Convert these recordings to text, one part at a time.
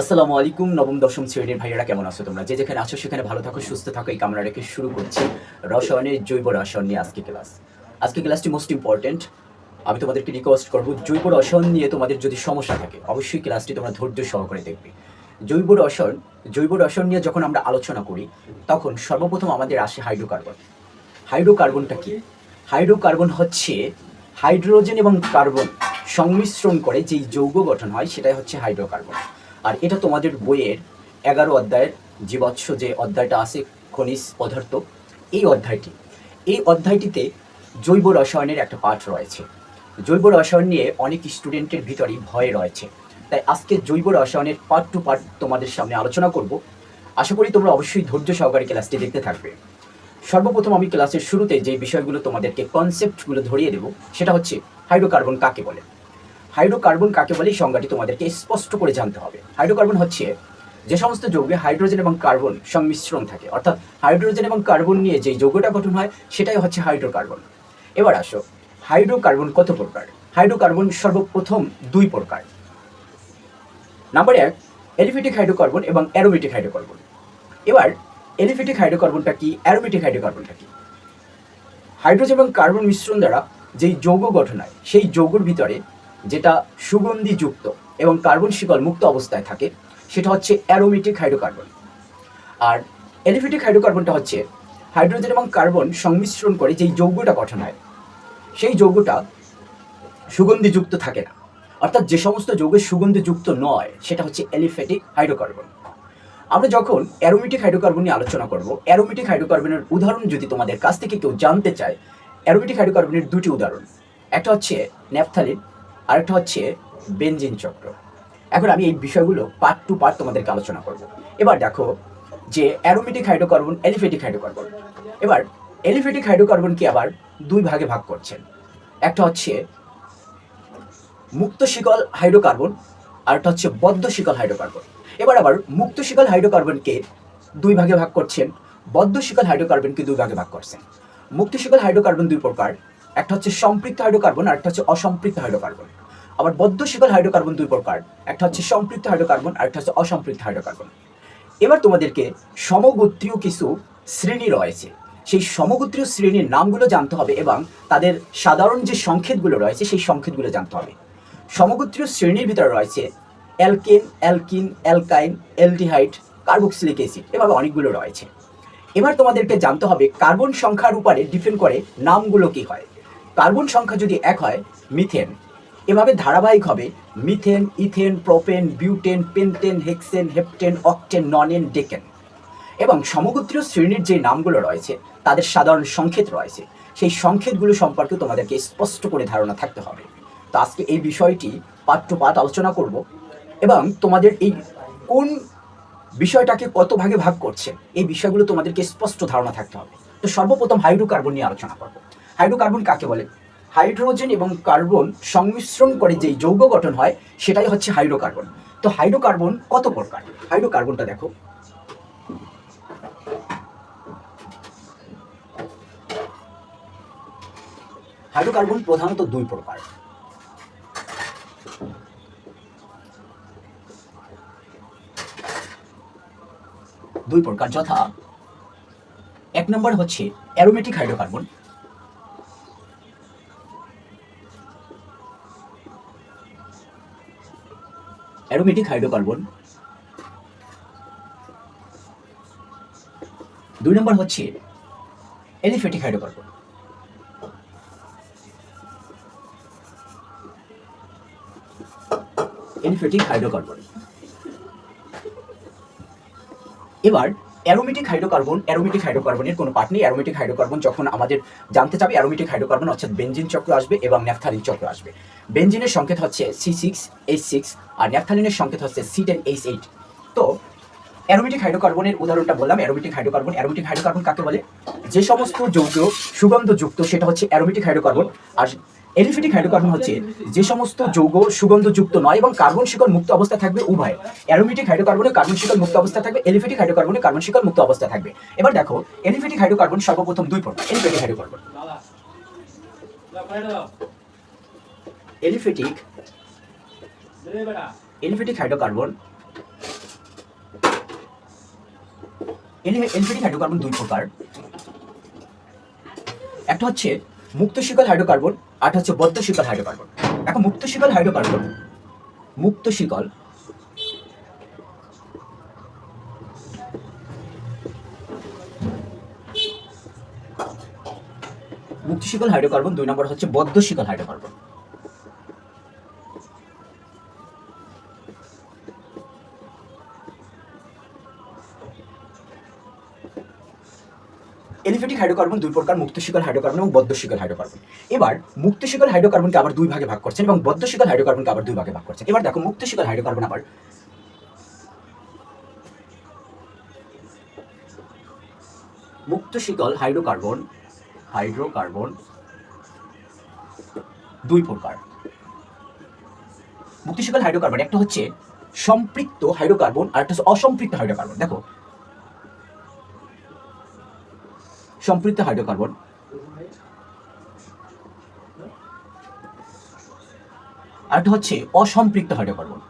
আসসালামু আলাইকুম, নবম, দশম শ্রেণির ভাইয়েরা, কেমন আছো তোমরা? যে যেখানে আছো সেখানে ভালো থাকো, সুস্থ থাকো, এই কামনা রেখে শুরু করছি রসায়নের জৈব রসায়ন নিয়ে আজকে ক্লাস। আজকে ক্লাসটি মোস্ট ইম্পর্টেন্ট আমি তোমাদেরকে রিকোয়েস্ট করব, জৈব রসায়ন নিয়ে তোমাদের যদি সমস্যা থাকে, অবশ্যই ক্লাসটি তোমরা ধৈর্য সহকারে দেখবে। জৈব রসায়ন জৈব রসায়ন নিয়ে যখন আমরা আলোচনা করি, তখন সর্বপ্রথম আমাদের আসে হাইড্রোকার্বন। হাইড্রোকার্বনটা কি? হাইড্রোকার্বন হচ্ছে হাইড্রোজেন এবং কার্বন সংমিশ্রণ করে যেই যৌগ গঠন হয়, সেটাই হচ্ছে হাইড্রোকার্বন। আর এটা তোমাদের বইয়ের এগারো অধ্যায়ের জীবৎস যে অধ্যায়টা আছে, খনিজ পদার্থ, এই অধ্যায়টি। এই অধ্যায়টিতে জৈব রসায়নের একটা পাঠ রয়েছে। জৈব রসায়ন নিয়ে অনেক স্টুডেন্টের ভিতরেই ভয় রয়েছে। তাই আজকে জৈব রসায়নের পার্ট টু পার্ট তোমাদের সামনে আলোচনা করব। আশা করি তোমরা অবশ্যই ধৈর্য সহকারে ক্লাসটি দেখতে থাকবে। সর্বপ্রথম আমি ক্লাসের শুরুতে যে বিষয়গুলো তোমাদেরকে কনসেপ্টগুলো ধরিয়ে দেবো, সেটা হচ্ছে হাইড্রোকার্বন কাকে বলে? হাইড্রোকার্বন কাকে বলে সংজ্ঞাটি তোমাদেরকে স্পষ্ট করে জানতে হবে। হাইড্রোকার্বন হচ্ছে যে সমস্ত যৌগে হাইড্রোজেন এবং কার্বন সংমিশ্রণ থাকে। অর্থাৎ হাইড্রোজেন এবং কার্বন নিয়ে যে যৌগটা গঠন হয়, সেটাই হচ্ছে হাইড্রোকার্বন। এবার আসো, হাইড্রোকার্বন কত প্রকার? হাইড্রোকার্বন সর্বপ্রথম দুই প্রকার। নাম্বার এক এলিফেটিক হাইড্রোকার্বন এবং অ্যারোমেটিক হাইড্রোকার্বন। এবার এলিফেটিক হাইড্রোকার্বনটা কি, অ্যারোমেটিক হাইড্রোকার্বনটা কি? হাইড্রোজেন এবং কার্বন মিশ্রণ দ্বারা যেই যৌগ গঠন হয়, সেই যৌগের ভিতরে যেটা সুগন্ধিযুক্ত এবং কার্বন শিকল মুক্ত অবস্থায় থাকে, সেটা হচ্ছে অ্যারোমেটিক হাইড্রোকার্বন। আর এলিফেটিক হাইড্রোকার্বনটা হচ্ছে হাইড্রোজেন এবং কার্বন সংমিশ্রণ করে যেই যৌগটা গঠন হয়, সেই যৌগটা সুগন্ধিযুক্ত থাকে না। অর্থাৎ যে সমস্ত যৌগের সুগন্ধিযুক্ত নয়, সেটা হচ্ছে এলিফেটিক হাইড্রোকার্বন। আমরা যখন অ্যারোমেটিক হাইড্রোকার্বন নিয়ে আলোচনা করব, অ্যারোমেটিক হাইড্রোকার্বনের উদাহরণ যদি তোমাদের কাছ থেকে কেউ জানতে চায়, অ্যারোমেটিক হাইড্রোকার্বনের দুটি উদাহরণ। একটা হচ্ছে ন্যাপথালিন আরেকটা হচ্ছে বেঞ্জিন চক্র। এখন আমি এই বিষয়গুলো পার্ট টু পার্ট তোমাদেরকে আলোচনা করব। এবার দেখো যে অ্যারোমেটিক হাইড্রোকার্বন এলিফেটিক হাইড্রোকার্বন। এবার এলিফেটিক হাইড্রোকার্বনকে আবার দুই ভাগে ভাগ করছেন। একটা হচ্ছে মুক্ত শিকল হাইড্রোকার্বন আর একটা হচ্ছে বদ্ধ শিকল হাইড্রোকার্বন। এবার আবার মুক্ত শিকল হাইড্রোকার্বনকে দুই ভাগে ভাগ করছেন, বদ্ধ শিকল হাইড্রোকার্বনকে দুই ভাগে ভাগ করছেন। মুক্ত শিকল হাইড্রোকার্বন দুই প্রকার, একটা হচ্ছে সম্পৃক্ত হাইড্রোকার্বন আর একটা হচ্ছে অসম্পৃক্ত হাইড্রোকার্বন। আবার বদ্ধ শিকল হাইড্রোকার্বন দুই প্রকার। একটা হচ্ছে সম্পৃক্ত হাইড্রোকার্বন, আর একটা হচ্ছে অসম্পৃক্ত হাইড্রোকার্বন। এবার তোমাদেরকে সমগোত্রীয় কিছু শ্রেণি রয়েছে। সেই সমগোত্রীয় শ্রেণির নামগুলো জানতে হবে এবং তাদের সাধারণ যে সংকেতগুলো রয়েছে, সেই সংকেতগুলো জানতে হবে। সমগোত্রীয় শ্রেণির ভিতরে রয়েছে alkane, alkene, alkyne, aldehyde, carboxylic acid এভাবে অনেকগুলো রয়েছে। এবার তোমাদেরকে জানতে হবে কার্বন সংখ্যার উপরে ডিপেন্ড করে নামগুলো কি হয়। কার্বন সংখ্যা যদি এক হয়, মিথেন। এভাবে ধারাবাহিক হবে। Methane, ethane, propane, butane, pentane, hexane, heptane, octane, nonane, decane. এবং সমগোত্রীয় শ্রেণির যে নামগুলো রয়েছে, তাদের সাধারণ সংকেত রয়েছে। সেই সংকেতগুলো সম্পর্কে তোমাদেরকে স্পষ্ট করে ধারণা থাকতে হবে। তো আজকে এই বিষয়টি পাঠ টু পাঠ আলোচনা করব এবং তোমাদের এই কোন বিষয়টাকে কত ভাগে ভাগ করছে, এই বিষয়গুলো তোমাদেরকে স্পষ্ট ধারণা থাকতে হবে। তো সর্বপ্রথম হাইড্রোকার্বন নিয়ে আলোচনা করব। হাইড্রোকার্বন কাকে বলে? হাইড্রোজেন এবং কার্বন সংমিশ্রণ করে যেই যৌগ গঠন হয়, সেটাই হচ্ছে হাইড্রোকার্বন। তো হাইড্রোকার্বন কত প্রকার? হাইড্রোকার্বনটা দেখো। হাইড্রোকার্বন প্রধানত দুই প্রকার। দুই প্রকার, যথা এক নম্বর হচ্ছে অ্যারোমেটিক হাইড্রোকার্বন অ্যারোমেটিক হাইড্রোকার্বন। দুই নম্বর হচ্ছে এলিফেটিক হাইড্রোকার্বন। Aliphatic hydrocarbon. এবার অ্যারোমেটিক হাইড্রোকার্বন, অ্যারোমেটিক হাইড্রোকার্বনের কোনো পার্ট নেই। অ্যারোমেটিক হাইড্রোকার্বন যখন আমাদের জানতে চাবে, অ্যারোমেটিক হাইড্রোকার্বন অর্থাৎ বেঞ্জিন চক্র আসবে এবং ন্যাফথালিন চক্র আসবে। বেঞ্জিনের সংকেত হচ্ছে সি সিক্স এইচ সিক্স আর ন্যাফথালিনের সংকেত হচ্ছে সি টেন এইচ এইট। তো, অ্যারোমেটিক হাইড্রোকার্বনের উদাহরণটা বললাম। অ্যারোমেটিক হাইড্রোকার্বন অ্যারোমেটিক হাইড্রোকার্বন কাকে বলে? যে সমস্ত যৌগ সুগন্ধযুক্ত, সেটা হচ্ছে অ্যারোমেটিক হাইড্রোকার্বন। আর এলিফেটিক হাইড্রোকার্বন হচ্ছে যে সমস্ত যৌগ সুগন্ধযুক্ত নয় এবং কার্বন শিকল মুক্ত অবস্থা থাকবে উভয়। অ্যারোমেটিক হাইড্রোকার্বনে কার্বন শিকল মুক্ত অবস্থা থাকবে এলিফেটিক হাইড্রোকার্বনে কার্বন শিকল মুক্ত অবস্থায় থাকবে। এবার দেখো এলিফেটিক হাইড্রোকার্বন সর্বপ্রথম দুই প্রকার aliphatic hydrocarbon. Aliphatic aliphatic hydrocarbon aliphatic hydrocarbon দুই প্রকার। একটা হচ্ছে মুক্ত শিকল হাইড্রোকার্বন, আর হচ্ছে বদ্ধ শিকল হাইড্রোকার্বন। এখন মুক্ত শিকল হাইড্রোকার্বন মুক্ত শিকল মুক্ত শিকল হাইড্রোকার্বন, দুই নম্বর হচ্ছে বদ্ধ শিকল হাইড্রোকার্বন। এলিফেটিক হাইড্রোকার্বন দুই প্রকার, মুক্ত শিকল হাইড্রোকার্বন এবং বদ্ধ শিকল হাইড্রোকার্বন এবার, মুক্ত শিকল হাইড্রোকার্বনকে আবার দুই ভাগে ভাগ করছেন এবং বদ্ধ শিকল হাইড্রোকার্বনকে আবার দুই ভাগে ভাগ করছেন এবার দেখো, মুক্ত শিকল হাইড্রোকার্বন আবার মুক্ত শিকল হাইড্রোকার্বন হাইড্রোকার্বন দুই প্রকার। মুক্ত শিকল হাইড্রোকার্বন একটা হচ্ছে সম্পৃক্ত হাইড্রোকার্বন আর একটা হচ্ছে অসম্পৃক্ত হাইড্রোকার্বন দেখো সম্পৃক্ত হাইড্রোকার্বন। আরেকটা হচ্ছে অসম্পৃক্ত হাইড্রোকার্বন।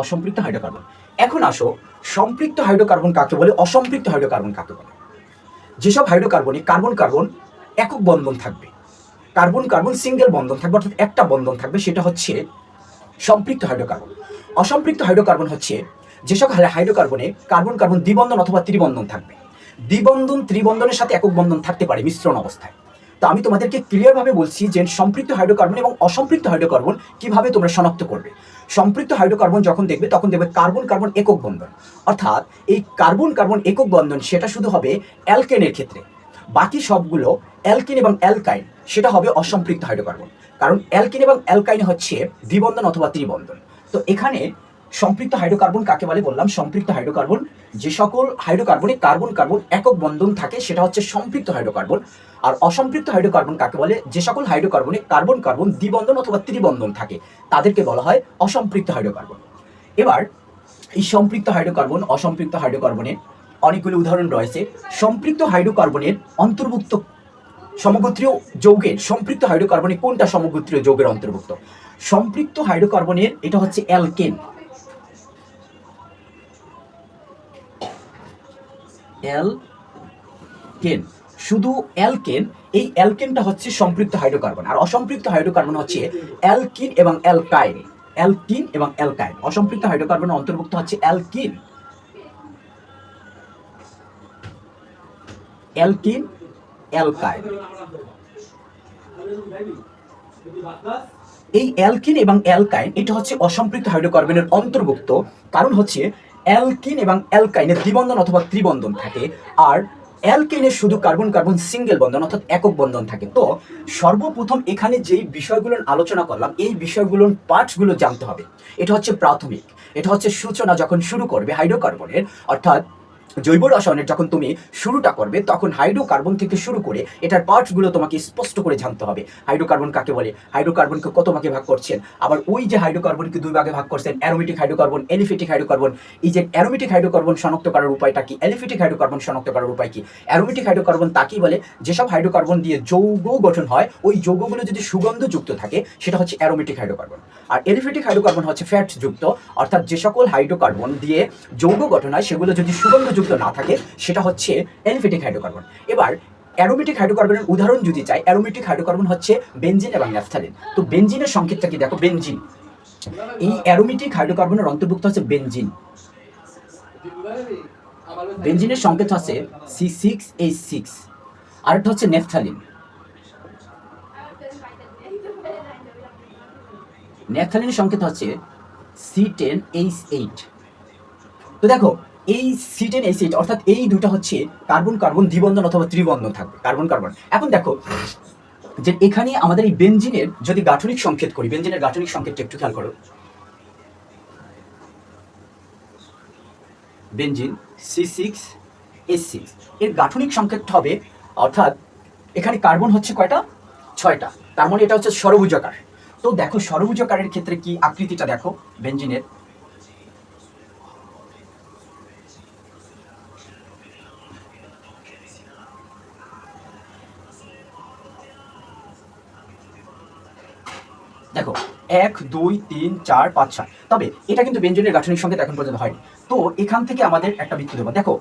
অসম্পৃক্ত হাইড্রোকার্বন। এখন আসো, সম্পৃক্ত হাইড্রোকার্বন কাকে বলে? অসম্পৃক্ত হাইড্রোকার্বন কাকে বলে? যেসব হাইড্রোকার্বনে কার্বন কার্বন একক বন্ধন থাকবে, কার্বন কার্বন সিঙ্গেল বন্ধন থাকবে, অর্থাৎ একটা বন্ধন থাকবে, সেটা হচ্ছে সম্পৃক্ত হাইড্রোকার্বন। অসম্পৃক্ত হাইড্রোকার্বন হচ্ছে যেসব হাই- হাইড্রোকার্বনে কার্বন কার্বন দ্বিবন্ধন অথবা ত্রিবন্ধন থাকবে। দ্বিবন্ধন, ত্রিবন্ধনের সাথে একক বন্ধন থাকতে পারে মিশ্রণ অবস্থায়। তো আমি তোমাদেরকে ক্লিয়ারভাবে বলছি যে সম্পৃক্ত হাইড্রোকার্বন এবং অসম্পৃক্ত হাইড্রোকার্বন কীভাবে তোমরা শনাক্ত করবে। সম্পৃক্ত হাইড্রোকার্বন যখন দেখবে, তখন দেখবে কার্বন কার্বন একক বন্ধন। অর্থাৎ এই কার্বন কার্বন একক বন্ধন, সেটা শুধু হবে অ্যালকেনের ক্ষেত্রে। বাকি সবগুলো অ্যালকিন এবং অ্যালকাইন, সেটা হবে অসম্পৃক্ত হাইড্রোকার্বন। কারণ অ্যালকিন এবং অ্যালকাইন হচ্ছে দ্বিবন্ধন অথবা ত্রিবন্ধন। তো এখানে সম্পৃক্ত হাইড্রোকার্বন কাকে বলে বললাম? সম্পৃক্ত হাইড্রোকার্বন, যে সকল হাইড্রোকার্বনে কার্বন কার্বন একক বন্ধন থাকে, সেটা হচ্ছে সম্পৃক্ত হাইড্রোকার্বন। আর অসম্পৃক্ত হাইড্রোকার্বন কাকে বলে? যে সকল হাইড্রোকার্বনে কার্বন কার্বন দ্বিবন্ধন অথবা ত্রিবন্ধন থাকে, তাদেরকে বলা হয় অসম্পৃক্ত হাইড্রোকার্বন। এবার, এই সম্পৃক্ত হাইড্রোকার্বন, অসম্পৃক্ত হাইড্রোকার্বনে অনেকগুলো উদাহরণ রয়েছে। সম্পৃক্ত হাইড্রোকার্বনের অন্তর্ভুক্ত সমগোত্রীয় যৌগের, সম্পৃক্ত হাইড্রোকার্বনে কোনটা সমগোত্রীয় যৌগের অন্তর্ভুক্ত? সম্পৃক্ত হাইড্রোকার্বনের, এটা হচ্ছে অ্যালকেন। অ্যালকেন শুধু অ্যালকেন এই অ্যালকেনটা হচ্ছে সম্পৃক্ত হাইড্রোকার্বন। আর অসম্পৃক্ত হাইড্রোকার্বন হচ্ছে অ্যালকিন এবং অ্যালকাইন অ্যালকিন এবং অ্যালকাইন অসম্পৃক্ত হাইড্রোকার্বনের অন্তর্ভুক্ত হচ্ছে অ্যালকিন অ্যালকিন অ্যালকাইন এই অ্যালকিন এবং অ্যালকাইন এটা হচ্ছে অসম্পৃক্ত হাইড্রোকার্বনের অন্তর্ভুক্ত। কারণ হচ্ছে অ্যালকিন এবং অ্যালকাইনের দ্বিবন্ধন অথবা ত্রিবন্ধন থাকে। আর অ্যালকেনের শুধু কার্বন কার্বন সিঙ্গেল বন্ধন অর্থাৎ একক বন্ধন থাকে। তো সর্বপ্রথম এখানে যেই বিষয়গুলোর আলোচনা করলাম, এই বিষয়গুলোর পার্টসগুলো জানতে হবে। এটা হচ্ছে প্রাথমিক। এটা হচ্ছে সূচনা যখন শুরু করবে হাইড্রোকার্বনের, অর্থাৎ জৈব রসায়নের যখন তুমি শুরুটা করবে, তখন হাইড্রোকার্বন থেকে শুরু করে এটার পার্টসগুলো তোমাকে স্পষ্ট করে জানতে হবে। হাইড্রোকার্বন কাকে বলে? হাইড্রোকার্বনকে কত ভাগে ভাগ করছেন? আবার ওই যে হাইড্রোকার্বনকে দুই ভাগে ভাগ করছেন অ্যারোমেটিক হাইড্রোকার্বন এলিফেটিক হাইড্রোকার্বন এই যে অ্যারোমেটিক হাইড্রোকার্বন শনাক্ত করার উপায়টা কি? এলিফেটিক হাইড্রোকার্বন শনাক্ত করার উপায় কি? অ্যারোমেটিক হাইড্রোকার্বন তাকেই বলে যেসব হাইড্রোকার্বন দিয়ে যৌগ গঠন হয়, ওই যৌগগুলো যদি সুগন্ধযুক্ত থাকে, সেটা হচ্ছে অ্যারোমেটিক হাইড্রোকার্বন আর এলিফেটিক হাইড্রোকার্বন হচ্ছে ফ্যাট যুক্ত, অর্থাৎ যে সকল হাইড্রোকার্বন দিয়ে যৌগ গঠন হয়, সেগুলো যদি সুগন্ধযুক্ত না থাকে, সেটা হচ্ছে এলিফেটিক হাইড্রোকার্বন। এবার, অ্যারোমেটিক হাইড্রোকার্বনের উদাহরণ যদি চাই, অ্যারোমেটিক হাইড্রোকার্বন হচ্ছে বেনজিন এবং ন্যাফথালিন তো বেনজিনের সংকেতটা কি? দেখো, বেনজিন। এই অ্যারোমেটিক হাইড্রোকার্বনের অন্তর্ভুক্ত হচ্ছে বেনজিন। বেনজিনের সংকেত হচ্ছে সি সিক্স এইচ সিক্স। আরেকটা হচ্ছে নেফথালিন নেফথালিনের সংকেত হচ্ছে সি টেন এইচ এইট তো দেখো, এই সি টেন এইচ এইট অর্থাৎ এই দুটো হচ্ছে কার্বন কার্বন দ্বিবন্ধন অথবা ত্রিবন্ধন থাকবে, কার্বন কার্বন। এখন দেখো, যে এখানে আমাদের এই বেঞ্জিনের যদি গাঠনিক সংকেত করি বেঞ্জিনের গাঠনিক সংকেতটা একটু খেয়াল করো। Benzene C six S six এর গাঠনিক সংকেত হবে, অর্থাৎ এখানে কার্বন হচ্ছে কয়টা? ছয়টা। তার মানে এটা হচ্ছে ষড়ভুজাকার তো দেখো ষড়ভুজাকারের ক্ষেত্রে কি আকৃতিটা দেখো বেঞ্জিনের দেখো, এক, দুই, তিন, চার, পাঁচ ছয় তবে এটা কিন্তু বেঞ্জনের গাঠনিক সংকেত এখন পর্যন্ত হয়নি। তো এখান থেকে আমাদের একটা বৃত্ত দেবো। দেখো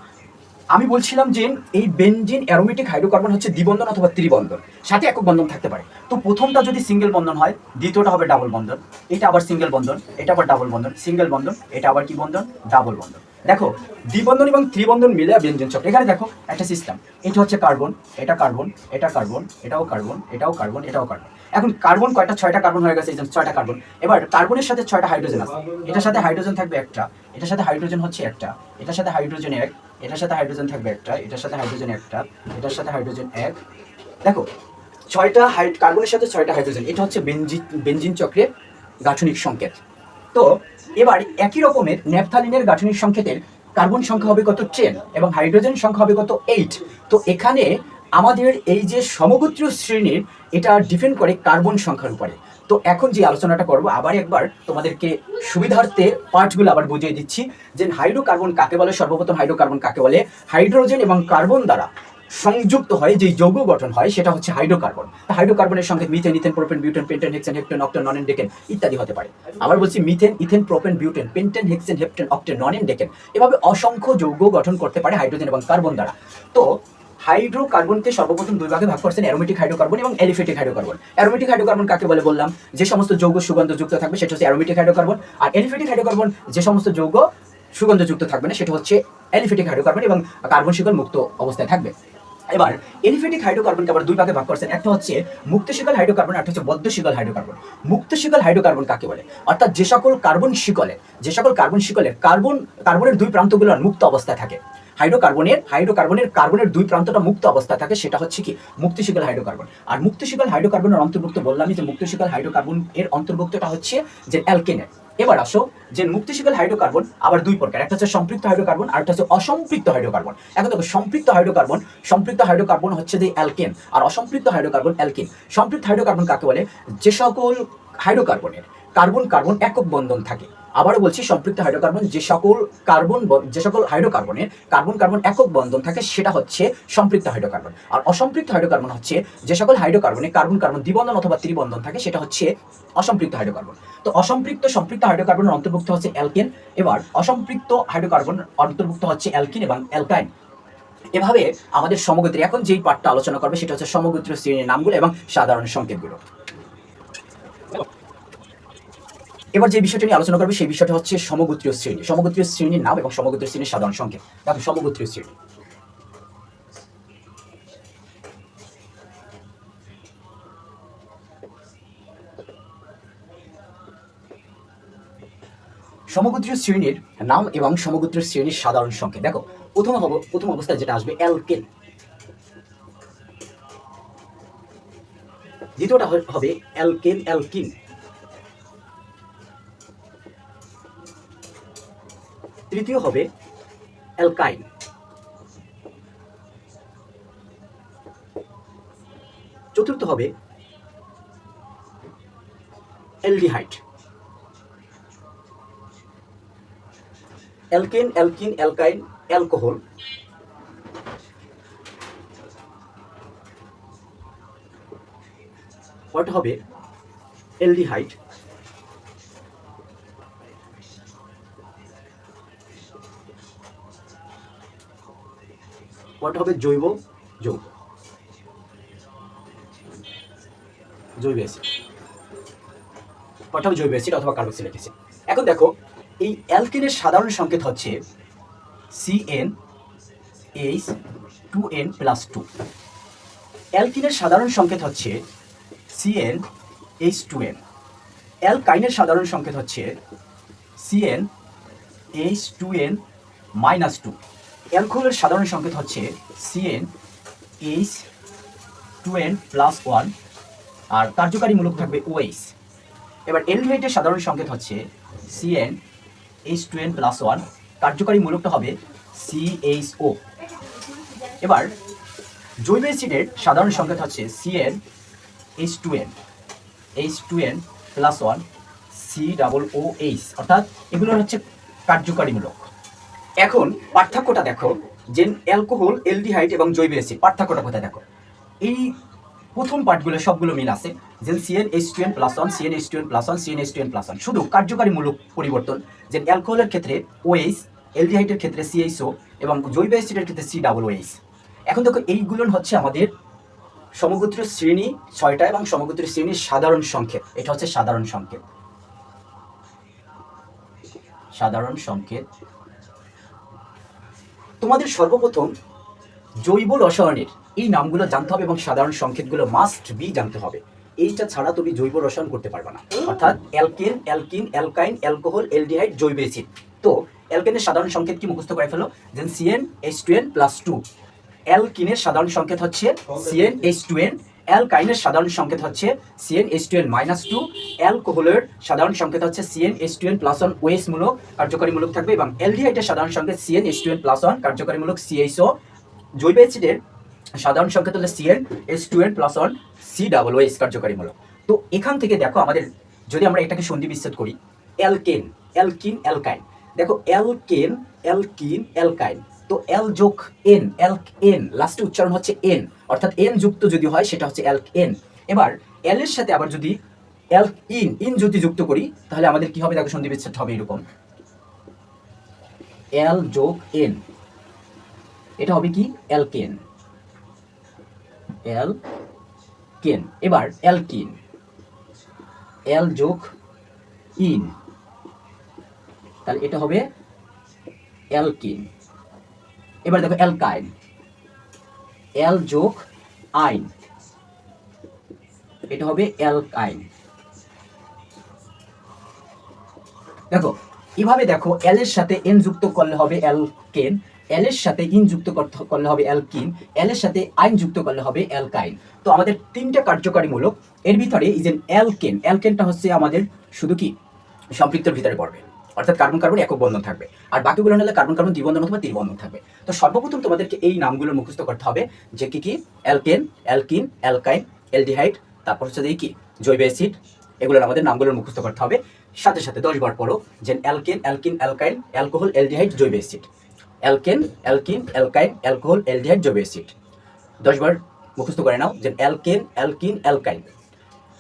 আমি বলছিলাম যে এই বেনজিন অ্যারোমেটিক হাইড্রোকার্বন হচ্ছে দ্বিবন্ধন অথবা ত্রিবন্ধন, সাথে একক বন্ধন থাকতে পারে। তো প্রথমটা যদি সিঙ্গেল বন্ধন হয়, দ্বিতীয়টা হবে ডাবল বন্ধন, এটা আবার সিঙ্গেল বন্ধন, এটা আবার ডাবল বন্ধন, সিঙ্গেল বন্ধন, এটা আবার কি বন্ধন? ডাবল বন্ধন। দেখো, দ্বিবন্ধন এবং ত্রিবন্ধন মিলে ব্যঞ্জন চক্র। এখানে দেখো, একটা সিস্টেম এটা হচ্ছে কার্বন, এটা কার্বন এটা কার্বন, এটাও কার্বন এটাও কার্বন এটাও কার্বন। এখন কার্বন কয়টা? ছয়টা কার্বন হয়ে গেছে ছয়টা কার্বন। এবার কার্বনের সাথে ছয়টা হাইড্রোজেন আছে। এটার সাথে হাইড্রোজেন থাকবে একটা, এটার সাথে হাইড্রোজেন হচ্ছে একটা, এটার সাথে হাইড্রোজেন এক এটার সাথে হাইড্রোজেন থাকবে একটা, এটার সাথে হাইড্রোজেন একটা, এটার সাথে হাইড্রোজেন এক। দেখো, ছয়টা হাইড কার্বনের সাথে ছয়টা হাইড্রোজেন এটা হচ্ছে বেঞ্জিন বেঞ্জিন চক্রের গাঠনিক সংকেত। তো, এবার একই রকমের ন্যাপথালিনের গাঠনিক সংকেতের কার্বন সংখ্যা হবে কত টেন এবং হাইড্রোজেন সংখ্যা হবে কত এইট তো এখানে আমাদের এই যে সমগোত্রীয় শ্রেণির, এটা ডিপেন্ড করে কার্বন সংখ্যার উপরে। তো এখন যে আলোচনাটা করব, আবার একবার তোমাদেরকে সুবিধার্থে পার্টগুলো আবার বুঝিয়ে দিচ্ছি যে হাইড্রোকার্বন কাকে বলে? সর্বপ্রথম হাইড্রোকার্বন কাকে বলে? হাইড্রোজেন এবং কার্বন দ্বারা সংযুক্ত হয় যে যৌগ গঠন হয়, সেটা হচ্ছে হাইড্রোকার্বন। হাইড্রোকার্বনের সঙ্গে methane ethane propane butane pentane hexane heptane octane nonane decane ইত্যাদি হতে পারে। আবার বলছি methane ethane propane butane pentane hexane heptane octane nonane decane এভাবে অসংখ্য যৌগ গঠন করতে পারে হাইড্রোজেন এবং কার্বন দ্বারা। তো হাইড্রোকার্বনকে সর্বপ্রথম দুই ভাগে ভাগ করছেন অ্যারোমেটিক হাইড্রোকার্বন এবং এলিফেটিক হাইড্রোকার্বন। অ্যারোমেটিক হাইড্রোকার্বন কাকে বলে বললাম? যে সমস্ত যৌগ সুগন্ধযুক্ত থাকবে সেটা হচ্ছে অ্যারোমেটিক হাইড্রোকার্বন, আর এলিফেটিক হাইড্রোকার্বন যে সমস্ত যৌগ সুগন্ধযুক্ত থাকবে না, সেটা হচ্ছে এলিফেটিক হাইড্রোকার্বন এবং কার্বন শিকল মুক্ত অবস্থায় থাকবে। এবার, এলিফেটিক হাইড্রোকার্বনকে আবার দুই ভাগে ভাগ করছেন। একটা হচ্ছে মুক্ত শিকল হাইড্রোকার্বন একটা হচ্ছে বদ্ধ শিকল হাইড্রোকার্বন। মুক্ত শিকল হাইড্রোকার্বন কাকে বলে? অর্থাৎ যে সকল কার্বন শিকলে, যে সকল কার্বন শিকলে কার্বন, কার্বনের দুই প্রান্তগুলো মুক্ত অবস্থায় থাকে। হাইড্রোকার্বনের হাইড্রোকার্বনের কার্বনের দুই প্রান্তটা মুক্ত অবস্থায় থাকে, সেটা হচ্ছে কি? মুক্তিশীকল হাইড্রোকার্বন। আর মুক্তিশীকল হাইড্রোকার্বনের অন্তর্ভুক্ত বললামই যে মুক্তিশীকল হাইড্রোকার্বন এর অন্তর্ভুক্তটা হচ্ছে যে অ্যালকেনের। এবার আসো, যে মুক্তিশীকল হাইড্রোকার্বন আবার দুই প্রকার, একটা হচ্ছে সম্পৃক্ত হাইড্রোকার্বন আর একটা হচ্ছে অসম্পৃক্ত হাইড্রোকার্বন। এখন দেখো, সম্পৃক্ত হাইড্রোকার্বন সম্পৃক্ত হাইড্রোকার্বন হচ্ছে যে অ্যালকেন আর অসম্পৃক্ত হাইড্রোকার্বন অ্যালকিন। সম্পৃক্ত হাইড্রোকার্বন কাকে বলে? যে সকল হাইড্রোকার্বনের কার্বন কার্বন একক বন্ধন থাকে। আবারও বলছি, সম্পৃক্ত হাইড্রোকার্বন যে সকল কার্বন যে সকল হাইড্রোকার্বনের কার্বন কার্বন একক বন্ধন থাকে, সেটা হচ্ছে সম্পৃক্ত হাইড্রোকার্বন। আর অসম্পৃক্ত হাইড্রোকার্বন হচ্ছে যে সকল হাইড্রোকার্বনে কার্বন কার্বন দ্বিবন্ধন অথবা ত্রিবন্ধন থাকে, সেটা হচ্ছে অসম্পৃক্ত হাইড্রোকার্বন। তো অসম্পৃক্ত, সম্পৃক্ত হাইড্রোকার্বনের অন্তর্ভুক্ত হচ্ছে অ্যালকেন। এবার অসম্পৃক্ত হাইড্রোকার্বন অন্তর্ভুক্ত হচ্ছে অ্যালকিন এবং অ্যালকাইন। এভাবে আমাদের সমগোত্রী, এখন যেই পাঠটা আলোচনা করবে, সেটা হচ্ছে সমগোত্রীয় শ্রেণির নামগুলো এবং সাধারণ সংকেতগুলো। এবার যে বিষয়টা নিয়ে আলোচনা করবে, সেই বিষয়টা হচ্ছে সমগোত্রীয় শ্রেণি। সমগোত্রীয় শ্রেণির নাম এবং সমগোত্রীয় শ্রেণির সাধারণ সংকেত দেখো, সমগোত্রীয় শ্রেণি। সমগোত্রীয় শ্রেণির নাম এবং সমগোত্রীয় শ্রেণির সাধারণ সংকেত দেখো, প্রথম প্রথম অবস্থায় যেটা আসবে, অ্যালকেন। দ্বিতীয়টা হবে অ্যালকেন, অ্যালকিন। তৃতীয় হবে অ্যালকাইন। চতুর্থ হবে aldehyde. Alkane alkene alkyne alcohol. পরটা হবে অ্যালডিহাইড। পরটা হবে? জৈব, যৌগ। জৈব অ্যাসিড পরটা হবে জৈব অ্যাসিড অথবা কার্বক্সিলিক অ্যাসিড এখন দেখো, এই অ্যালকেনের সাধারণ সংকেত হচ্ছে CN H two N plus two অ্যালকিনের সাধারণ সংকেত হচ্ছে সিএন এইচ টু এন অ্যালকাইনের সাধারণ সংকেত হচ্ছে CN H two N minus two অ্যালকোহলের সাধারণ সংকেত হচ্ছে CN H two N plus one আর কার্যকারী মূলক থাকবে ওএইচ এবার এলডিহাইডের সাধারণ সংকেত হচ্ছে CN H two N plus one কার্যকারী মূলকটা হবে সিএইচও এবার জৈব অ্যাসিডের সাধারণ সংকেত হচ্ছে CN H two N H two N plus one C double O H অর্থাৎ এগুলো হচ্ছে কার্যকারীমূলক এখন পার্থক্যটা দেখো, যে অ্যালকোহল এলডিহাইড এবং জৈব অ্যাসিড, পার্থক্যটা কোথায় দেখো? এই প্রথম পার্টগুলো সবগুলো মিল আছে যে CN H two N plus one CN H two N plus one CN H two N plus one শুধু কার্যকারীমূলক পরিবর্তন, যে অ্যালকোহলের ক্ষেত্রে ওএইচ এলডিহাইডের ক্ষেত্রে সিএইচও এবং জৈব অ্যাসিডের ক্ষেত্রে সি ডাবল ওএইচ এখন দেখো, এইগুলো হচ্ছে আমাদের সমগোত্র শ্রেণি ছয়টা এবং সমগোত্র শ্রেণির সাধারণ সংকেত এটা হচ্ছে সাধারণ সংকেত সাধারণ সংকেত তোমাদের সর্বপ্রথম জৈব রসায়নের এই নামগুলো জানতে হবে এবং সাধারণ সংকেতগুলো মাস্ট বি জানতে হবে। এইটা ছাড়া তুমি জৈব রসায়ন করতে পারবে না। অর্থাৎ alkane, alkene, alkyne, alcohol aldehyde জৈব এসিড তো অ্যালকেনের সাধারণ সংকেত কি মুখস্থ করে ফেলো? Then CN H two N plus two অ্যালকিনের সাধারণ সংকেত হচ্ছে সিএন এইচ টু এন অ্যালকাইনের সাধারণ সংকেত হচ্ছে CN H two N minus two অ্যালকোহলের সাধারণ সংকেত হচ্ছে CN H two N plus one OH মূলক কার্যকারীমূলক থাকবে এবং এলডিহাইডের সাধারণ সংকেত CN H two N plus one কার্যকারীমূলক CHO জৈব অ্যাসিডের সাধারণ সংকেত হলো C N H two N plus one C double ওয়েস কার্যকারীমূলক। তো এখান থেকে দেখো আমাদের, যদি আমরা এটাকে সন্ধি বিচ্ছেদ করি, অ্যালকেন, অ্যালকিন, অ্যালকাইন। দেখো অ্যালকেন, অ্যালকিন, অ্যালকাইন। তো এল যোগ এন এল এন লাস্টে উচ্চারণ হচ্ছে এন অর্থাৎ এন যুক্ত যদি হয়, সেটা হচ্ছে এল এন এবার এল এর সাথে আবার যদি এল ইন ইন যদি যুক্ত করি, তাহলে আমাদের কি হবে? দেখো সন্ধি বিচ্ছেদ হবে এরকম। এল যোগ এন এটা হবে কি? অ্যালকেন এল কেন এবার অ্যালকিন এল যোগ ইন তাহলে এটা হবে অ্যালকিন এবার দেখো অ্যালকাইন এল যোগ আইন। এটা হবে অ্যালকাইন দেখো, এভাবে দেখো এল এর সাথে এন যুক্ত করলে হবে অ্যালকেন এল এর সাথে ইন যুক্ত করলে হবে অ্যালকিন এল এর সাথে আইন যুক্ত করলে হবে অ্যালকাইন তো আমাদের তিনটা কার্যকারীমূলক, এর ভিতরে এই যে অ্যালকেন অ্যালকেনটা হচ্ছে আমাদের শুধু কি? সম্পৃক্তর ভিতরে পড়বে। অর্থাৎ কার্বন কার্বন একক বন্ধন থাকবে। আর বাকিগুলো হলে কার্বন কার্বন দ্বিবন্ধন অথবা ত্রিবন্ধন থাকবে। তো সর্বপ্রথম তোমাদেরকে এই নামগুলো মুখস্থ করতে হবে, যে কি কি? অ্যালকেন, অ্যালকিন, অ্যালকাইন, অ্যালডিহাইড, তারপর হচ্ছে যে কি জৈব অ্যাসিড, এগুলোর আমাদের নামগুলোর মুখস্থ করতে হবে। সাথে সাথে দশ বার পড়ো যে alkane, alkene, alkyne, alcohol, aldehyde, জৈব acid. Alkane, alkene, alkyne, alcohol, aldehyde, জৈব অ্যাসিড। দশবার মুখস্থ করে নাও যে অ্যালকেন, অ্যালকিন, অ্যালকাইন,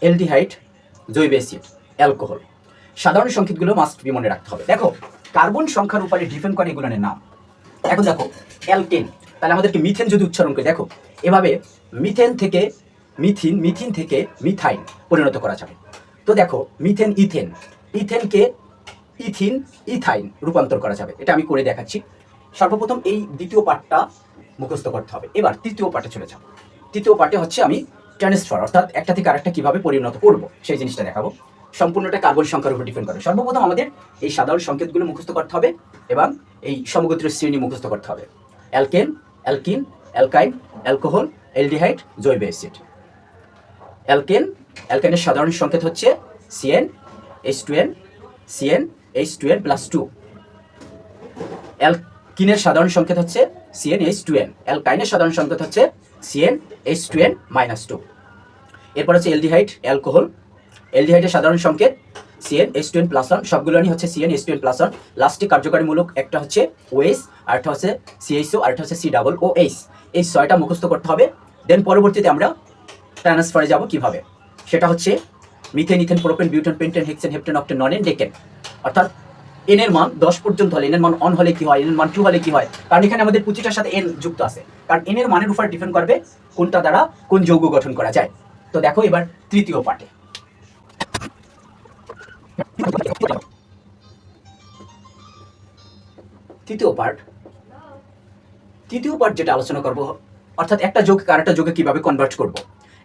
অ্যালডিহাইড, জৈব অ্যাসিড, অ্যালকোহল। সাধারণ সংকেতগুলো মাস্ট বি মনে রাখতে হবে। দেখো কার্বন সংখ্যার উপরে ডিপেন্ড করে এগুলোর নাম। এখন দেখো অ্যালকেন তাহলে আমাদেরকে মিথেন যদি উচ্চারণ করে, দেখো, এভাবে মিথেন থেকে মিথিন মিথিন থেকে মিথাইন পরিণত করা যাবে। তো দেখো মিথেন ইথেন ইথেনকে ইথিন ইথাইন রূপান্তর করা যাবে। এটা আমি করে দেখাচ্ছি। সর্বপ্রথম এই দ্বিতীয় পার্টটা মুখস্থ করতে হবে। এবার তৃতীয় পার্টে চলে যাব তৃতীয় পার্টে হচ্ছে আমি ট্রান্সফার অর্থাৎ একটা থেকে আরেকটা কীভাবে পরিণত করব, সেই জিনিসটা দেখাবো। সম্পূর্ণটা কার্বন সংখ্যার উপর ডিপেন্ড করে। সর্বপ্রথম আমাদের এই সাধারণ সংকেতগুলো মুখস্থ করতে হবে এবং এই সমগোত্রীয় শ্রেণি মুখস্থ করতে হবে। Alkane, alkene, alkyne, alcohol, aldehyde, জৈব অ্যাসিড। অ্যালকেন অ্যালকেনের সাধারণ সংকেত হচ্ছে CN H two N CN H two N plus two অ্যালকিনের সাধারণ সংকেত হচ্ছে সিএন এইচ টু এন অ্যালকাইনের সাধারণ সংকেত হচ্ছে CN H two N minus two এরপর হচ্ছে এলডিহাইড অ্যালকোহল এলডিহাইডের সাধারণ সংকেত CN S two N plus one সবগুলোই হচ্ছে CN S two N plus one লাস্টে কার্যকারীমূলক একটা হচ্ছে ওএস আরেকটা হচ্ছে সিএইচও আরেকটা হচ্ছে সি ডাবল ও এইচ এই ছয়টা মুখস্থ করতে হবে। দেন পরবর্তীতে আমরা ট্রান্সফারে যাব কীভাবে? সেটা হচ্ছে methane ethane propane butane pentane hexane heptane octane nonane decane অর্থাৎ এন এর মান দশ পর্যন্ত হলে এন এর মান অন হলে কি হয়? এন মান টু হলে কি হয়? কারণ এখানে আমাদের পুঁচিটার সাথে এন যুক্ত আছে। কারণ এন এর মানের উপর ডিপেন্ড করবে কোনটা দ্বারা কোন যৌগ গঠন করা যায়। তো দেখো এবার তৃতীয় পার্টে। তৃতীয় পার্ট তৃতীয় পার্ট যেটা আলোচনা করব, অর্থাৎ একটা যোগকে আরেকটা যোগে কীভাবে কনভার্ট করব।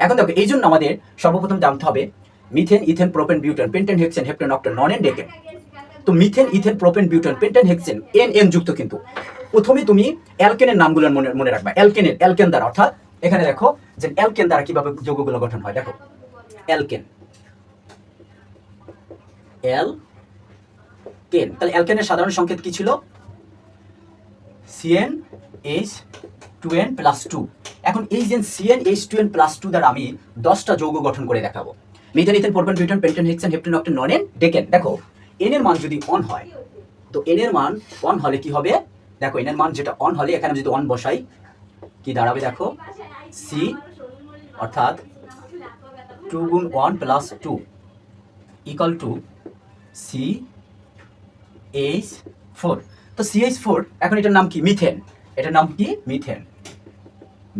এখন দেখো, এই জন্য আমাদের সর্বপ্রথম জানতে হবে methane ethane propane butane pentane hexane heptane octane nonane decane তো methane ethane propane butane pentane hexane N N যুক্ত কিন্তু। প্রথমে তুমি অ্যালকেনের নামগুলো মনে মনে রাখবা। অ্যালকেনের অ্যালকেন দ্বারা, অর্থাৎ এখানে দেখো যে অ্যালকেন দ্বারা কীভাবে যৌগগুলো গঠন হয়। দেখো অ্যালকেন এল কেন তাহলে অ্যালকেনের সাধারণ সংকেত কি ছিল? CN H two N plus two এখন এই যে CN H two N plus two দ্বারা আমি দশটা যৌগ গঠন করে দেখাবো। Methane ethane propane butane pentane hexane heptane octane nonane decane. দেখো এন এর মান যদি অন হয়, তো এন এর মান অন হলে কি হবে? দেখো এন এর মান যেটা অন হলে এখানে যদি অন বসাই, কি দাঁড়াবে দেখো? সি অর্থাৎ টু গুণ one plus two equal two C H four তো সি এইচ ফোর এখন এটার নাম কি? মিথেন। এটার নাম কি? মিথেন।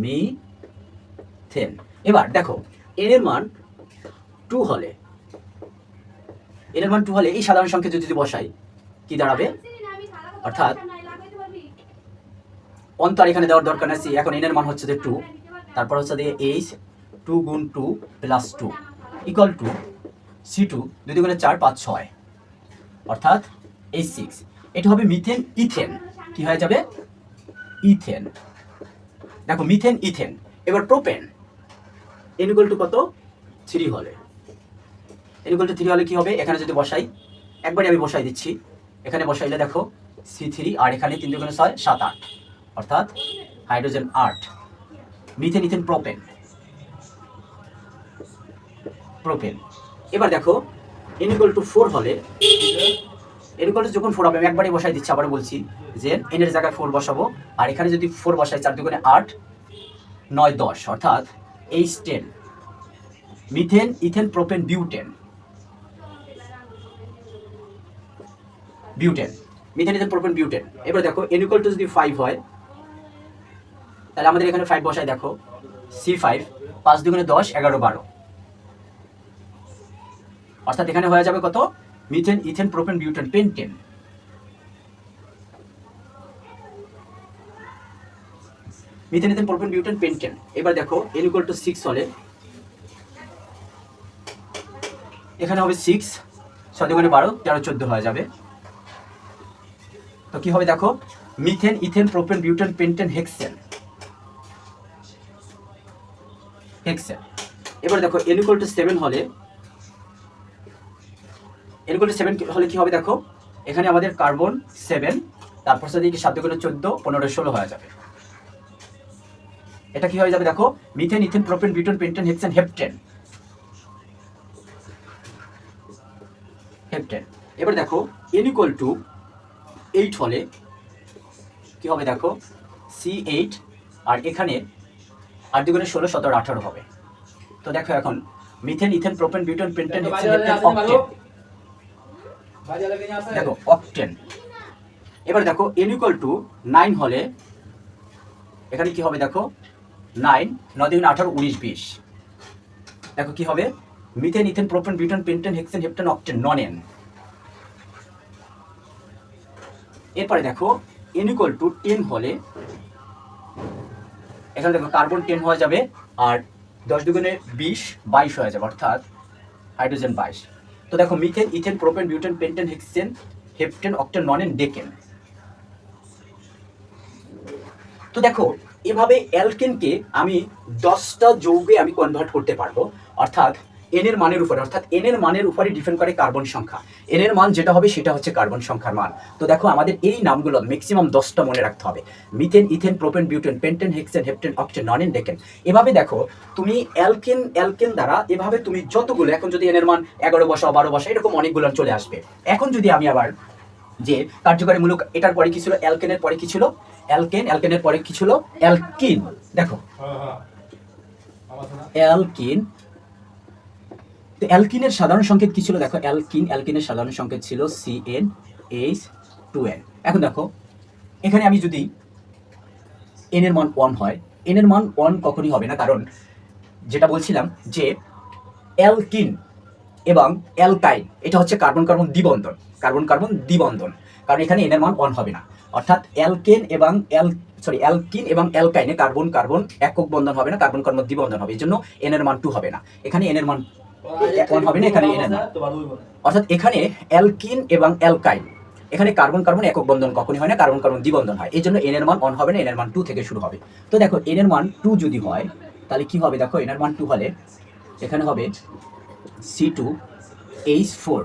মিথেন। এবার দেখো এন এর মান টু হলে। এন এর মান টু হলে এই সাধারণ সংখ্যা যদি বসাই, কি দাঁড়াবে? অর্থাৎ অন্তর এখানে দেওয়ার দরকার নেই এখন এন এর মান হচ্ছে যে টু তারপর হচ্ছে দিয়ে এইচ টু গুণ two plus two equal two C two দুই দুগুণে চার, পাঁচ, ছয়। অর্থাৎ এইচ সিক্স এটা হবে মিথেন ইথেন কি হয়ে যাবে? ইথেন দেখো মিথেন ইথেন এবার প্রোপেন এন ইকুয়াল টু কত? থ্রি হলে। এন ইকুয়াল টু থ্রি হলে কি হবে? এখানে যদি বসাই একবারে আমি বসাই দিচ্ছি। এখানে বসাইলে দেখো সি থ্রি আর এখানে তিন দুগুণে ছয়, সাত আট। অর্থাৎ হাইড্রোজেন আট। মিথেন ইথেন প্রোপেন প্রোপেন এবার দেখো এন ইকুয়াল টু ফোর হলে এন ইকুয়াল টু যখন ফোর হবে, আমি একবারে বসাই দিচ্ছি আবার বলছি যে এন এর জায়গায় ফোর বসাবো, আর এখানে যদি ফোর বসাই চার দুগুণে আট, নয় দশ, অর্থাৎ H ten methane ethane propane butane butane methane ethane propane butane এবার দেখো এন ইকুয়াল টু যদি ফাইভ হয়, তাহলে আমাদের এখানে ফাইভ বসাই দেখো সি ফাইভ পাঁচ দুগুণে দশ, এগারো বারো। অর্থাৎ এখানে হয়ে যাবে কত? Methane, ethane, propane, butane, pentane. Methane, ethane, propane, butane, pentane. এবার দেখো এন ইকুয়াল টু সিক্স হলে। এখানে হবে সিক্স ছয় দুগুণে বারো, তেরো, চোদ্দ হয়ে যাবে। তো কি হবে দেখো? Methane, ethane, propane, butane, pentane, hexane. Hexane. এবার দেখো এন ইকুয়াল টু সেভেন হলে ইকুয়াল টু সেভেন হলে কি হবে দেখো? এখানে আমাদের কার্বন সেভেন তারপর সাথে সাত দুগুণে চোদ্দ পনেরো ষোলো হয়ে যাবে। এটা কি হয়ে যাবে দেখো? Methane ethane propane butane pentane hexane heptane heptane এবার দেখো এন ইকুয়াল টু এইট হলে কি হবে দেখো? সি এইট আর এখানে আট দুগুণে ষোলো সতেরো আঠারো হবে। তো দেখো এখন methane ethane propane butane pentane hexane heptane octane দেখো অকটেন এবার দেখো এন ইকুয়াল টু নাইন হলে এখানে কি হবে দেখো? নাইন নয় দুগুণে আঠারো, উনিশ, বিশ। দেখো কি হবে? Methane ethane propane butane pentane hexane heptane octane nonane এরপরে দেখো এন ইকুয়াল টু টেন হলে এখানে দেখো কার্বন টেন হয়ে যাবে, আর দশ দুগুণে বিশ, বাইশ হয়ে যাবে, অর্থাৎ হাইড্রোজেন বাইশ। তো দেখো methane, ethane, propane butane pentane hexane heptane, octane, nonane, decane. তো দেখো, এভাবে অ্যালকেনকে আমি দশটা যৌগে আমি কনভার্ট করতে পারব। অর্থাৎ এন এর মানের উপরে অর্থাৎ এন এর মানের উপরে ডিপেন্ড করে কার্বন সংখ্যা। এন এর মান যেটা হবে সেটা হচ্ছে কার্বন সংখ্যার মান। তো দেখো আমাদের এই নামগুলো ম্যাক্সিমাম দশটা মনে রাখতে হবে। Methane ethane propane butane pentane hexane heptane octane nonane decane এভাবে দেখো তুমি অ্যালকেন অ্যালকেন দ্বারা এভাবে তুমি যতগুলো এখন যদি এন এর মান এগারো বসাও বারো বসাও এরকম অনেকগুলো চলে আসবে। এখন যদি আমি আবার যে কার্যকারীমূলক এটার পরে কি ছিল? অ্যালকেনের পরে কি ছিল? অ্যালকেন অ্যালকেনের পরে কি ছিল? অ্যালকিন দেখো। অ্যালকিন তো অ্যালকিনের সাধারণ সংকেত কি ছিল? দেখো, অ্যালকিন, অ্যালকিনের সাধারণ সংকেত ছিল C N H two N এখন দেখো, এখানে আমি যদি এন এর মান ওয়ান হয় এন এর মান ওয়ান কখনই হবে না, কারণ যেটা বলছিলাম যে অ্যালকিন এবং অ্যালকাইন, এটা হচ্ছে কার্বন কার্বন দ্বিবন্ধন, কার্বন কার্বন দ্বিবন্ধন, কারণ এখানে এন এর মান ওয়ান হবে না। অর্থাৎ অ্যালকেন এবং অ্যাল সরি অ্যালকিন এবং অ্যালকাইনে কার্বন কার্বন একক বন্ধন হবে না, কার্বন কার্বন দ্বিবন্ধন হবে এই জন্য এন এর মান টু হবে না। এখানে এন এর মান ওয়ান হবে না, এখানে অর্থাৎ এখানে অ্যালকিন এবং অ্যালকাইন। এখানে কার্বন কার্বন একক বন্ধন কখনই হয় না, কার্বন কার্বন দ্বিবন্ধন হয়। এই জন্য এন মান অন হবে না এন এর মান টু থেকে শুরু হবে। তো দেখো এন এর মান টু যদি হয়, তাহলে কি হবে? দেখো এন এর মান টু হলে এখানে হবে সি টু এইচ ফোর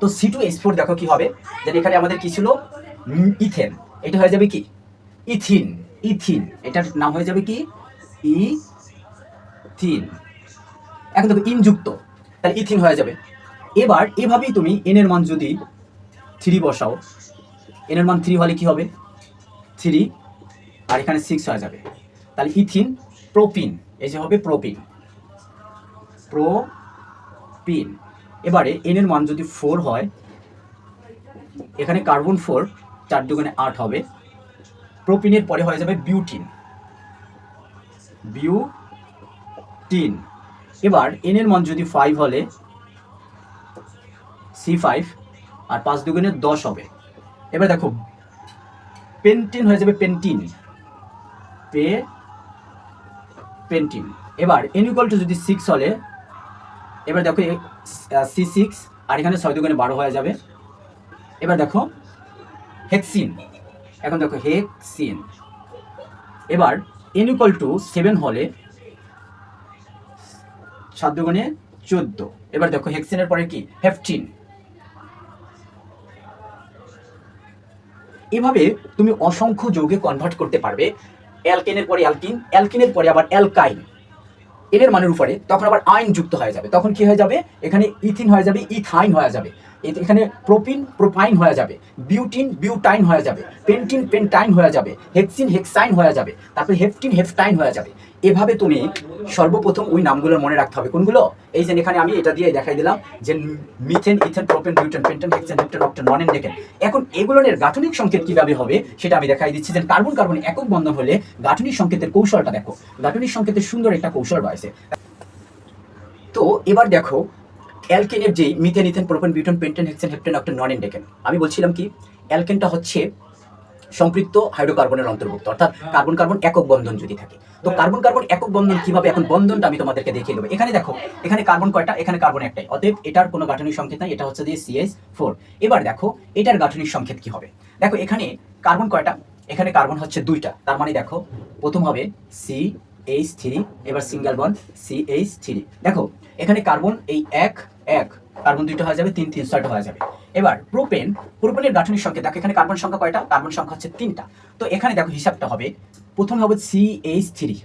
তো সি টু এইচ ফোর দেখো কি হবে? দেন এখানে আমাদের কি ছিল? ইথেন। এটা হয়ে যাবে কি? ইথিন। ইথিন। এটার নাম হয়ে যাবে কি? ইথিন। এখন দেখো ইনযুক্ত তাহলে ইথিন হয়ে যাবে। এবার এভাবেই তুমি এন এর মান যদি থ্রি বসাও এন এর মান থ্রি হলে কি হবে? থ্রি আর এখানে সিক্স হয়ে যাবে। তাহলে ইথিন প্রোপিন, এই যে হবে প্রোপিন। প্রোপিন। এবারে এন এর মান যদি ফোর হয়, এখানে কার্বন ফোর চার দুগুণে আট হবে। প্রোপিনের পরে হয়ে যাবে বিউটিন বিউটিন এবার এন এর মান যদি ফাইভ হলে সি ফাইভ আর পাঁচ দুগুণে দশ হবে। এবার দেখো পেন্টিন হয়ে যাবে পেন্টিন পে পেন্টিন এবার এন ইকুয়াল টু যদি সিক্স হলে, এবার দেখো সি সিক্স আর এখানে ছয় দুগুণে বারো হয়ে যাবে। এবার দেখো হেক্সিন এখন দেখো হেক্সিন এবার এন ইকুয়াল টু সেভেন হলে সাত দুগুণে চোদ্দ। এবার দেখো হেক্সিনের পরে কি? হেফটিন এভাবে তুমি অসংখ্য যৌগে কনভার্ট করতে পারবে। অ্যালকেনের পরে অ্যালকিন অ্যালকিনের পরে আবার অ্যালকাইন এনের মানের উপরে তখন আবার আইন যুক্ত হয়ে যাবে। তখন কি হয়ে যাবে? এখানে ইথিন হয়ে যাবে ইথাইন হয়ে যাবে। এখানে প্রোপিন প্রোপাইন হয়ে যাবে। বিউটিন বিউটাইন হয়ে যাবে। পেন্টিন পেন্টাইন হয়ে যাবে। হেক্সিন হেক্সাইন হয়ে যাবে। তারপরে হেপটিন হেপটাইন হয়ে যাবে। এভাবে তুমি সর্বপ্রথম ওই নামগুলোর মনে রাখতে হবে। কোনগুলো? এই যে এখানে আমি এটা দিয়ে দেখাই দিলাম যে methane, ethane, propane butane pentane, hexane heptane octane nonane decane এখন এগুলোর গাঠনিক সংকেত কীভাবে হবে সেটা আমি দেখাই দিচ্ছি যে কার্বন কার্বন একক বন্ধ হলে গাঠনিক সংকেতের কৌশলটা দেখো। গাঠনিক সংকেতের সুন্দর একটা কৌশল রয়েছে। তো এবার দেখো, অ্যালকেনের যেই methane, ethane, propane butane pentane, hexane heptane octane nonane decane আমি বলছিলাম কি, অ্যালকেনটা হচ্ছে সম্পৃক্ত হাইড্রোকার্বনের অন্তর্ভুক্ত, অর্থাৎ কার্বন কার্বন একক বন্ধন যদি থাকে। তো কার্বন কার্বন একক বন্ধন কীভাবে এখন বন্ধনটা আমি তোমাদেরকে দেখিয়ে দেবো। এখানে দেখো, এখানে কার্বন কয়টা? এখানে কার্বন একটাই। অতএব এটার কোনো গাঠনিক সংকেত নাই, এটা হচ্ছে দিয়ে সিএস ফোর এবার দেখো, এটার গাঠনিক সংকেত কি হবে? দেখো, এখানে কার্বন কয়টা? এখানে কার্বন হচ্ছে দুইটা। তার মানে দেখো, প্রথম হবে সি এইচ থ্রি এবার single bond C H three দেখো, এখানে কার্বন এই এক এক। কার্বন দুইটা হয়ে যাবে, তিন তিন ছয়টা হয়ে যাবে। এবার প্রোপেন প্রোপেনের গাঠনিক সংখ্যা দেখো এখানে কার্বন সংখ্যা কয়টা? কার্বন সংখ্যা হচ্ছে তিনটা। তো এখানে দেখো হিসাবটা হবে, প্রথমে হবে সি এইচ থ্রি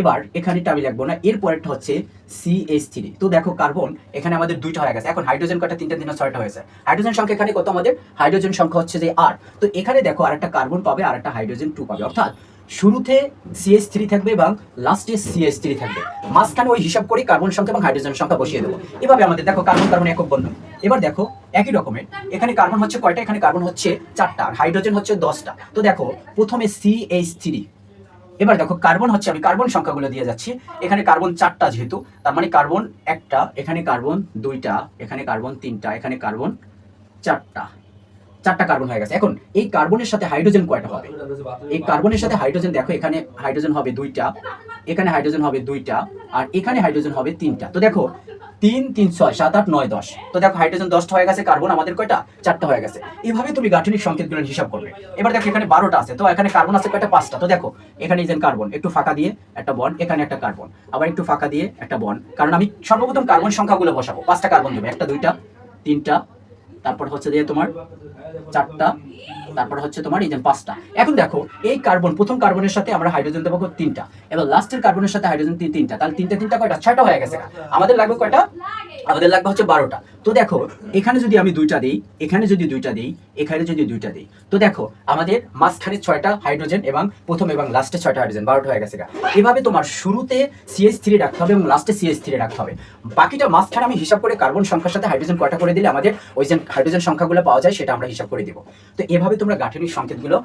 এবার এখানেটা আমি লিখব না এর পরেরটা হচ্ছে সি এইচ থ্রি তো দেখো কার্বন, এখানে আমাদের দুইটা হয়ে গেছে। এখন হাইড্রোজেন কয়টা? তিনটা তিনটা, ছয়টা হয়েছে। হাইড্রোজেন সংখ্যা এখানে কত আমাদের? হাইড্রোজেন সংখ্যা হচ্ছে যে আর তো এখানে দেখো আর একটা কার্বন পাবে আর একটা হাইড্রোজেন টু পাবে। অর্থাৎ শুরুতে সিএস থ্রি থাকবে এবং লাস্টে সিএস থ্রি থাকবে। মাঝখানে ওই হিসাব করে কার্বন সংখ্যা এবং হাইড্রোজেন সংখ্যা বসিয়ে দেবো। এভাবে আমাদের দেখো কার্বন কার্বন একক বন্ধন। এবার দেখো একই রকমের, এখানে কার্বন হচ্ছে কয়টা? এখানে কার্বন হচ্ছে চারটা, আর হাইড্রোজেন হচ্ছে দশটা। তো দেখো প্রথমে সিএইচ থ্রি এবার দেখো কার্বন হচ্ছে, আমি কার্বন সংখ্যাগুলো দিয়ে যাচ্ছি। এখানে কার্বন চারটা যেহেতু, তার মানে কার্বন একটা, এখানে কার্বন দুইটা, এখানে কার্বন তিনটা, এখানে কার্বন চারটা। চারটা কার্বন হয়ে গেছে। এখন এই কার্বনের সাথে হাইড্রোজেন কয়টা হবে? এই কার্বনের সাথে হাইড্রোজেন দেখো এখানে হাইড্রোজেন হবে দুইটা এখানে হাইড্রোজেন হবে দুইটা আর এখানে হাইড্রোজেন হবে তিনটা। তো দেখো তিন তিন ছয় সাত আট নয় দশ। তো দেখো হাইড্রোজেন দশটা হয়ে গেছে কার্বন আমাদের কয়টা? চারটা হয়ে গেছে। এইভাবে তুমি গাঠনিক সংকেতগুলো হিসাব করবে। এবার দেখো এখানে বারোটা আছে। তো এখানে কার্বন আছে কয়টা? পাঁচটা। তো দেখো এখানে যে কার্বন একটু ফাঁকা দিয়ে একটা বন এখানে একটা কার্বন আবার একটু ফাঁকা দিয়ে একটা বন কারণ আমি সর্বপ্রথম কার্বন সংখ্যাগুলো বসাবো। পাঁচটা কার্বন দেবো। একটা দুইটা তিনটা তারপর হচ্ছে দিয়ে তোমার চারটা, তারপর হচ্ছে তোমার এই যে পাঁচটা। এখন দেখো, এই কার্বন প্রথম কার্বনের সাথে আমরা হাইড্রোজেন দেবো তিনটা। এবার লাস্টের কার্বনের সাথে হাইড্রোজেন তিনটা, তাহলে তিনটা তিনটা কয়টা? ছয়টা হয়ে গেছে আমাদের লাগবে কয়টা? আমাদের লাগবে হচ্ছে বারোটা। তো দেখো, এখানে যদি আমি দুইটা দিই, এখানে যদি দুইটা দিই, এখানে যদি দুইটা দিই, তো দেখো, আমাদের মাঝখানে ছয়টা হাইড্রোজেন এবং প্রথম এবং লাস্টে ছয়টা হাইড্রোজেন, বারোটা হয়ে গেছে এভাবে তোমার শুরুতে সিএস থ্রি রাখতে হবে এবং লাস্টে সিএস থ্রি রাখতে হবে। বাকিটা মাঝখানে আমি হিসাব করে কার্বন সংখ্যার সাথে হাইড্রোজেন কয়টা করে দিলে আমাদের ওই যে হাইড্রোজেন সংখ্যাগুলো পাওয়া যায়, সেটা আমরা হিসাব করে দিব। তো এভাবে তোমরা গাঠনিক সংকেতগুলো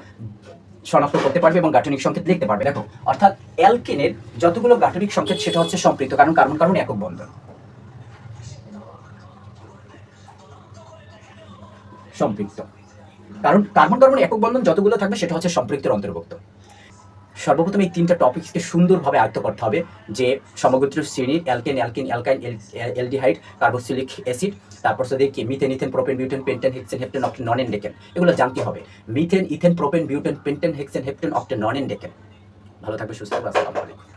শনাক্ত করতে পারবে এবং গাঠনিক সংকেত লিখতে পারবে। দেখো, অর্থাৎ অ্যালকেনের যতগুলো গাঠনিক সংকেত, সেটা হচ্ছে সম্পৃক্ত, কারণ কার্বন কার্বন একক বন্ধন। সম্পৃক্ত। কারণ কার্বন কার্বন একক বন্ধন যতগুলো থাকবে, সেটা হচ্ছে সম্পৃক্তের অন্তর্ভুক্ত। সর্বপ্রথম এই তিনটা টপিকসকে সুন্দরভাবে আয়ত্ত করতে হবে যে সমগোত্র শ্রেণির alkane, alkene, alkyne aldehyde carboxylic acid, তারপর সাথে কি methane ethane propane butane pentane hexane heptane octane nonane decane এগুলো জানতে হবে। Methane ethane propane butane pentane hexane heptane octane nonane decane ভালো থাকবে, সুস্থ থাকবে, আসসালামু আলাইকুম।